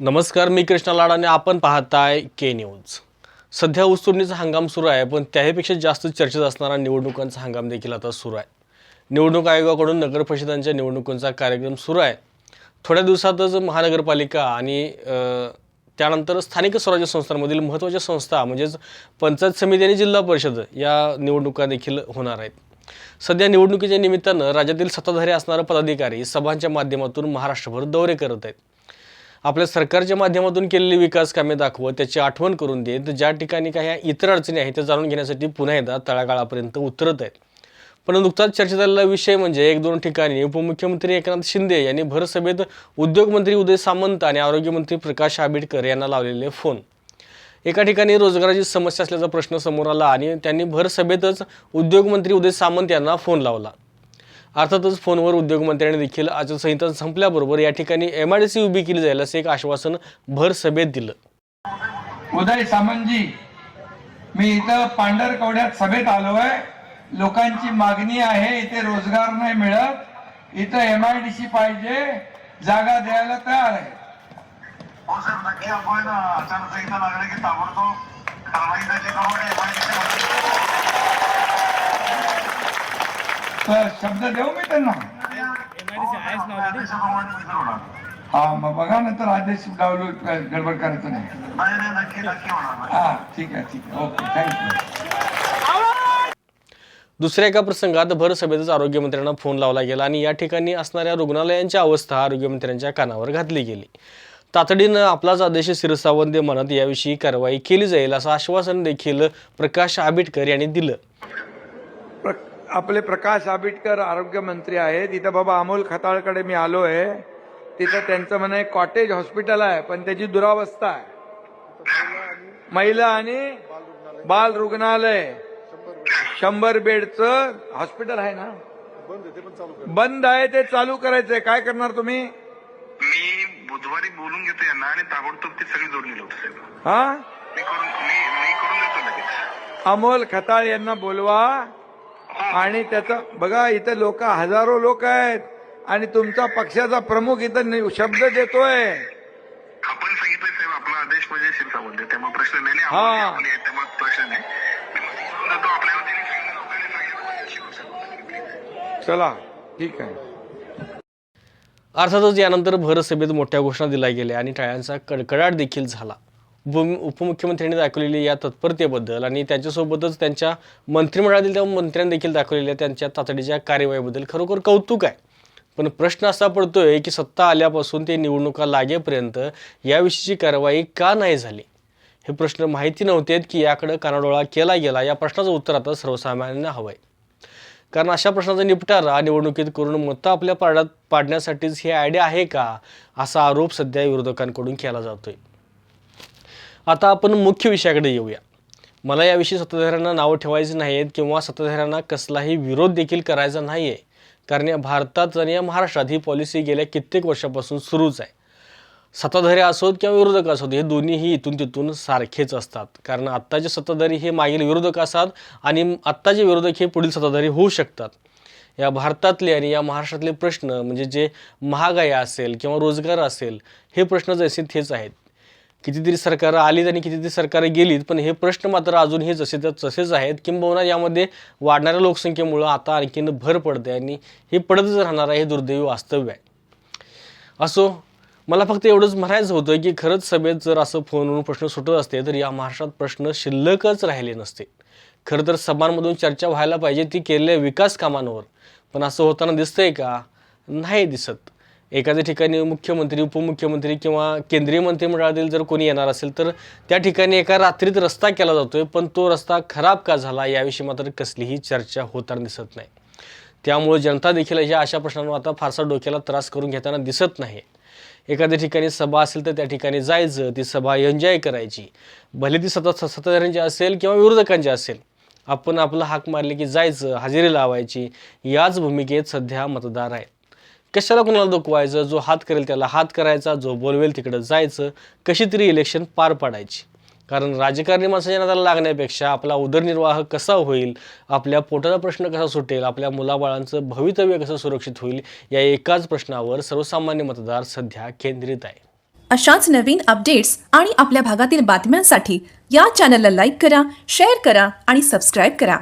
नमस्कार मी कृष्णा लाड आणि आपण पाहताय के न्यूज सध्या ऊसतोडणीचा हंगाम सुरू आहे पण त्याहीपेक्षा जास्त चर्चेत असणारा निवडणुकांचा हंगाम देखील आता सुरू आहे. निवडणूक आयोगाकडून नगर परिषदांच्या निवडणुकांचा कार्यक्रम सुरू आहे. थोड्या दिवसातच महानगरपालिका आणि त्यानंतर स्थानिक स्वराज्य संस्थांमधील महत्त्वाच्या संस्था म्हणजेच पंचायत समिती आणि जिल्हा परिषद या निवडणुका देखील होणार आहेत. सध्या निवडणुकीच्या निमित्तानं राज्यातील सत्ताधारी असणारे पदाधिकारी सभांच्या माध्यमातून महाराष्ट्रभर दौरे करत आहेत. आपल्या सरकारच्या माध्यमातून केलेली विकास कामे दाखवत त्याची आठवण करून देत ज्या ठिकाणी काही इतर अडचणी आहेत त्या जाणून घेण्यासाठी पुन्हा एकदा तळागाळापर्यंत उतरत आहेत. पण नुकताच चर्चा झालेला विषय म्हणजे एक दोन ठिकाणी उपमुख्यमंत्री एकनाथ शिंदे यांनी भरसभेत उद्योगमंत्री उदय सामंत आणि आरोग्यमंत्री प्रकाश आंबेडकर यांना लावलेले फोन. एका ठिकाणी रोजगाराची समस्या असल्याचा प्रश्न समोर आला आणि त्यांनी भरसभेतच उद्योगमंत्री उदय सामंत यांना फोन लावला. अर्थातच फोनवर उद्योगमंत्र्यांनी देखील आचारसंहिता संपल्याबरोबर या ठिकाणी एम आय डी सी उभी केली जाईल असं एक आश्वासन भर सभेत दिलं. उदय सामंतजी मी इथं पांढरकवड्यात सभेत आलोय. लोकांची मागणी आहे इथे रोजगार नाही मिळत. इथं एम आय डी सी पाहिजे जागा द्यायला तयार आहे. हो सर नक्की आपण आचारसंहिता लागली की ताबडतोब कारवाई त्याची करून तर शब्द देऊ मी त्यांना? हा मग बघा नंतर आदेश डावलू गडबड करायचं नाही. नाही नाही नक्की नक्की होणार हा ठीक आहे ठीक आहे. ओके थँक्यू दुसऱ्या एका प्रसंगात भर सभेतच आरोग्यमंत्र्यांना फोन लावला गेला आणि या ठिकाणी असणाऱ्या रुग्णालयांची अवस्था आरोग्यमंत्र्यांच्या कानावर घातली गेली. तातडीनं आपलाच आदेश शिरसावंत म्हणत याविषयी कारवाई केली जाईल असं आश्वासन देखील प्रकाश आंबेडकर यांनी दिलं. आपले प्रकाश आंबेडकर आरोग्यमंत्री आहेत. इथं बाबा अमोल खताळकडे मी आलो आहे. तिथं त्यांचं म्हणे कॉटेज हॉस्पिटल आहे पण त्याची दुरावस्था आहे. महिला आणि बाल रुग्णालय. शंभर बेडचं हॉस्पिटल आहे ना? बंद आहे ते चालू करायचंय. काय करणार तुम्ही? मी बुधवारी बोलून घेतो यांना आणि ताबडतोब ती सगळी साहेब. हा? अमोल खताळ यांना बोलवा. आणि त्याचं बघा इथं लोक हजारो लोक आहेत. आणि तुमचा पक्षाचा प्रमुख इथं शब्द देतोय. आपण सांगितलं साहेब आपला आदेश म्हणजे शिरसावंत आहे त्यामुळे प्रश्न नाही नाही, हा. त्यामुळे प्रश्न नाही. चला ठीक आहे. अर्थातच यानंतर भरसभेत मोठ्या घोषणा दिल्या गेल्या आणि टाळ्यांचा कडकडाट देखील झाला. उप- उपमुख्यमंत्र्यांनी दाखवलेली या तत्परतेबद्दल आणि त्यांच्यासोबतच त्यांच्या मंत्रिमंडळातील त्या मंत्र्यांनी देखील दाखवलेल्या त्यांच्या तातडीच्या कार्यवाहीबद्दल खरोखर कौतुक आहे. पण प्रश्न असा पडतोय की सत्ता आल्यापासून ते निवडणुका लागेपर्यंत याविषयीची कारवाई का नाही झाली? हे प्रश्न माहिती नव्हते की याकडे कानाडोळा केला गेला. या प्रश्नाचं उत्तर आता सर्वसामान्यांना हवं आहे कारण अशा प्रश्नाचा निपटारा निवडणुकीत करून मतं आपल्या पाड्यात पाडण्यासाठीच ही आयडिया आहे का? असा आरोप सध्या विरोधकांकडून केला जातोय. आता आपण मुख्य विषयाकडे येऊया. मला याविषयी सत्ताधाऱ्यांना नावं ठेवायची नाही आहेत किंवा सत्ताधाऱ्यांना कसलाही विरोध देखील करायचा नाही आहे कारण या भारतात आणि या महाराष्ट्रात ही पॉलिसी गेल्या कित्येक वर्षापासून सुरूच आहे. सत्ताधारी असोत किंवा विरोधक असोत हे दोन्हीही इथून तिथून सारखेच असतात. कारण आत्ताचे सत्ताधारी हे मागील विरोधक असतात आणि आत्ताचे विरोधक हे पुढील सत्ताधारी होऊ शकतात. या भारतातले आणि या महाराष्ट्रातले प्रश्न म्हणजे जे महागाई असेल किंवा रोजगार असेल हे प्रश्न जसे तेच आहेत. कितीतरी सरकारं आलीत आणि कितीतरी सरकारं गेलीत पण हे प्रश्न मात्र अजूनही जसे तर तसेच आहेत. किंबहुना यामध्ये वाढणाऱ्या लोकसंख्येमुळं आता आणखीन भर पडते आणि हे पडतच राहणार आहे हे दुर्दैवी वास्तव्य आहे. असो मला फक्त एवढंच म्हणायचं होतं की खरंच सभेत जर असं फोनवरून प्रश्न सुटत असते तर या महाराष्ट्रात प्रश्न शिल्लकच राहिले नसते. खरं तर सभांमधून चर्चा व्हायला पाहिजे ती केलेल्या विकास कामांवर. पण असं होताना दिसतंय का? नाही दिसत. एखाद्या ठिकाणी मुख्यमंत्री उपमुख्यमंत्री किंवा केंद्रीय मंत्रिमंडळातील जर कोणी येणार असेल तर त्या ठिकाणी एका रात्रीत रस्ता केला जातोय पण तो रस्ता खराब का झाला याविषयी मात्र कसलीही चर्चा होताना दिसत नाही. त्यामुळे जनता देखील या अशा प्रश्नांवर आता फारसा डोक्याला त्रास करून घेताना दिसत नाही. एखाद्या ठिकाणी सभा असेल तर त्या ठिकाणी जायचं ती सभा एन्जॉय करायची. भले ती सतत सत्ताधाऱ्यांची असेल किंवा विरोधकांची असेल आपण आपलं हाक मारले की जायचं हजेरी लावायची याच भूमिकेत सध्या मतदार आहेत. कशाला कुणाला दुखवायचं? जो हात करेल त्याला हात करायचा जो बोलवेल तिकडं जायचं. कशी तरी इलेक्शन पार पाडायची. कारण राजकारणी माणसाच्या नादाला लागण्यापेक्षा आपला उदरनिर्वाह कसा होईल आपल्या पोटाचा प्रश्न कसा सुटेल आपल्या मुलाबाळांचं भवितव्य कसं सुरक्षित होईल या एकाच प्रश्नावर सर्वसामान्य मतदार सध्या केंद्रित आहे. अशाच नवीन अपडेट्स आणि आपल्या भागातील बातम्यांसाठी या चॅनलला लाईक करा शेअर करा आणि सबस्क्राईब करा.